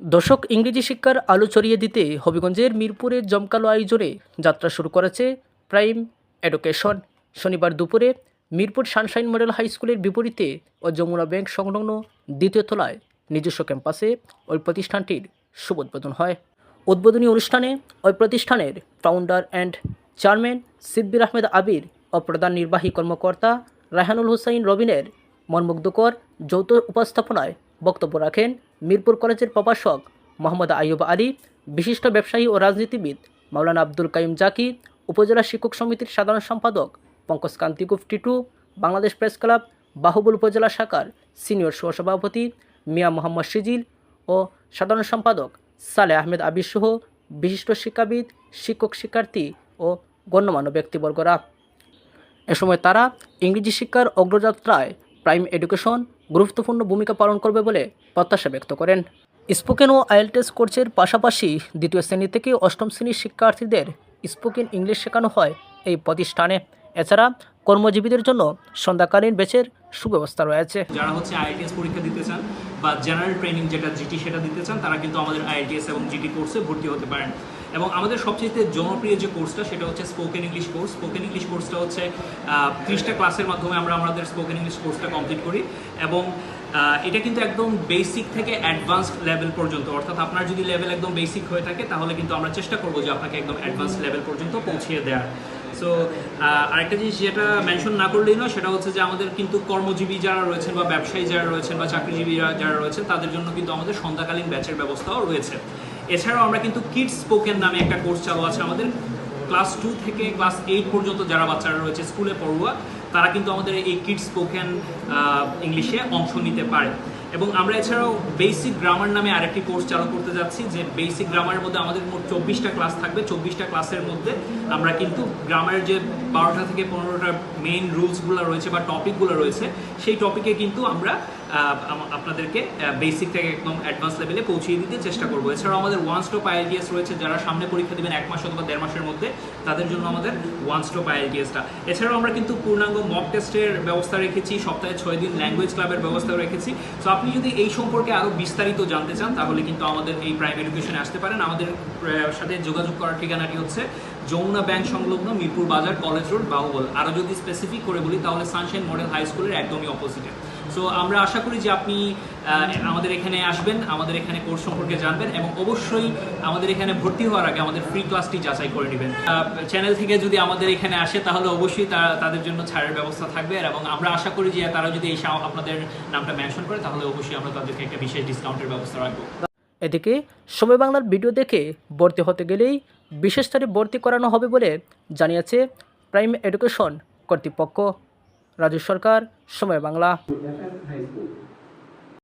দর্শক ইংরেজি শিক্ষার আলো ছড়িয়ে দিতে হবিগঞ্জের মিরপুরের জমকালো আয়োজনে যাত্রা শুরু করেছে প্রাইম এডুকেশন। শনিবার দুপুরে মিরপুর সানশাইন মডেল হাই স্কুলের বিপরীতে ও যমুনা ব্যাংক সংলগ্ন দ্বিতীয় তলায় নিজস্ব ক্যাম্পাসে ওই প্রতিষ্ঠানটির শুভ উদ্বোধন হয়। উদ্বোধনী অনুষ্ঠানে ওই প্রতিষ্ঠানের founder and chairman Siddir Ahmed Abir ও প্রধান নির্বাহী কর্মকর্তা রায়হানুল হোসাইন রবিনের মনমুগ্ধকর যৌথ উপস্থাপনায় বক্তব্য রাখেন মিরপুর কলেজের প্রভাষক মোহাম্মদ আইয়ুব আলী, বিশিষ্ট ব্যবসায়ী ও রাজনীতিবিদ মাওলানা আব্দুল কাইম জাকি, উপজেলা শিক্ষক সমিতির সাধারণ সম্পাদক পঙ্কজ কান্তি টিটু, বাংলাদেশ প্রেস ক্লাব বাহুবল উপজেলা শাখার সিনিয়র সহসভাপতি মিয়া মোহাম্মদ সিজিল ও সাধারণ সম্পাদক সালে আহমেদ আবির সহ বিশিষ্ট শিক্ষাবিদ, শিক্ষক শিক্ষার্থী ও গণ্যমান্য ব্যক্তিবর্গরা। এ সময় তারা ইংরেজি শিক্ষার অগ্রযাত্রায় প্রাইম এডুকেশন গুরুত্বপূর্ণ ভূমিকা পালন করবে বলে প্রত্যাশা ব্যক্ত করেন। স্পোকেন ও আইএলটিএস কোর্সের পাশাপাশি দ্বিতীয় শ্রেণি থেকে অষ্টম শ্রেণির শিক্ষার্থীদের স্পোকেন ইংলিশ শেখানো হয় এই প্রতিষ্ঠানে। এছাড়া কর্মজীবীদের জন্য সন্ধ্যাকালীন বেচের সুব্যবস্থা রয়েছে। যারা হচ্ছে আইএলটিএস পরীক্ষা দিতে চান বা জেনারেল ট্রেনিং যেটা জিটি সেটা দিতে চান, তারা কিন্তু আমাদের আইএলটিএস এবং জিটি কোর্সে ভর্তি হতে পারেন। এবং আমাদের সবচেয়ে জনপ্রিয় যে কোর্সটা সেটা হচ্ছে spoken English course spoken English কোর্সটা হচ্ছে ত্রিশটা ক্লাসের মাধ্যমে আমরা আমাদের স্পোকেন ইংলিশ কোর্সটা কমপ্লিট করি এবং এটা কিন্তু একদম বেসিক থেকে অ্যাডভান্সড লেভেল পর্যন্ত। অর্থাৎ আপনার যদি লেভেল একদম বেসিক হয়ে থাকে, তাহলে কিন্তু আমরা চেষ্টা করব যে আপনাকে একদম অ্যাডভান্স লেভেল পর্যন্ত পৌঁছিয়ে দেওয়ার। সো আরেকটা জিনিস যেটা মেনশন না করলেই নয়, সেটা হচ্ছে যে আমাদের কিন্তু কর্মজীবী যারা রয়েছেন বা ব্যবসায়ী যারা রয়েছেন বা চাকরিজীবী যারা রয়েছেন, তাদের জন্য কিন্তু আমাদের সন্ধ্যাকালীন ব্যাচের ব্যবস্থাও রয়েছে। এছাড়াও আমরা কিন্তু কিডস স্পোকেন নামে একটা কোর্স চালু আছে আমাদের। ক্লাস টু থেকে ক্লাস এইট পর্যন্ত যারা বাচ্চারা রয়েছে স্কুলে পড়ুয়া, তারা কিন্তু আমাদের এই কিডস স্পোকেন ইংলিশে অংশ নিতে পারে। এবং আমরা এছাড়াও বেসিক গ্রামার নামে আরেকটি কোর্স চালু করতে যাচ্ছি, যে বেসিক গ্রামারের মধ্যে আমাদের মোট চব্বিশটা ক্লাস থাকবে। চব্বিশটা ক্লাসের মধ্যে আমরা কিন্তু গ্রামারের যে বারোটা থেকে পনেরোটা মেইন রুলসগুলো রয়েছে বা টপিকগুলো রয়েছে, সেই টপিকে কিন্তু আমরা আপনাদেরকে বেসিক থেকে একদম অ্যাডভান্স লেভেলে পৌঁছিয়ে দিতে চেষ্টা করব। এছাড়াও আমাদের ওয়ান স্টপ আইএলটিএস রয়েছে, যারা সামনে পরীক্ষা দেবেন এক মাস অথবা দেড় মাসের মধ্যে, তাদের জন্য আমাদের ওয়ান স্টপ আইএলটিএসটা এছাড়াও আমরা কিন্তু পূর্ণাঙ্গ মক টেস্টের ব্যবস্থা রেখেছি, সপ্তাহে ছয় দিন ল্যাঙ্গুয়েজ ক্লাবের ব্যবস্থা রেখেছি। তো আপনি যদি এই সম্পর্কে আরও বিস্তারিত জানতে চান, তাহলে কিন্তু আমাদের এই প্রাইম এডুকেশনে আসতে পারেন। আমাদের সাথে যোগাযোগ করার ঠিকানাটি হচ্ছে যমুনা ব্যাংক সংলগ্ন মিরপুর বাজার, কলেজ রোড, বাহুবল। আরও যদি স্পেসিফিক করে বলি, তাহলে সানশাইন মডেল হাই স্কুলের একদমই অপোজিটে সো আমরা আশা করি যে আপনি আমাদের এখানে আসবেন, আমাদের এখানে কোর্স সম্পর্কে জানবেন এবং অবশ্যই আমাদের এখানে ভর্তি হওয়ার আগে আমাদের ফ্রি ক্লাসটি যাচাই করে নেবেন। চ্যানেল থেকে যদি আমাদের এখানে আসে, তাহলে অবশ্যই তাদের জন্য ছাড়ের ব্যবস্থা থাকবে এবং আমরা আশা করি যে তারা যদি এই আপনাদের নামটা মেনশন করে, তাহলে অবশ্যই আমরা তাদেরকে একটা বিশেষ ডিসকাউন্টের ব্যবস্থা রাখব। এদিকে, সময় বাংলার ভিডিও দেখে ভর্তি হতে গেলেই বিশেষ স্তরে ভর্তি করানো হবে বলে জানিয়েছে প্রাইম এডুকেশন কর্তৃপক্ষ। রাজু সরকার সময় বাংলা।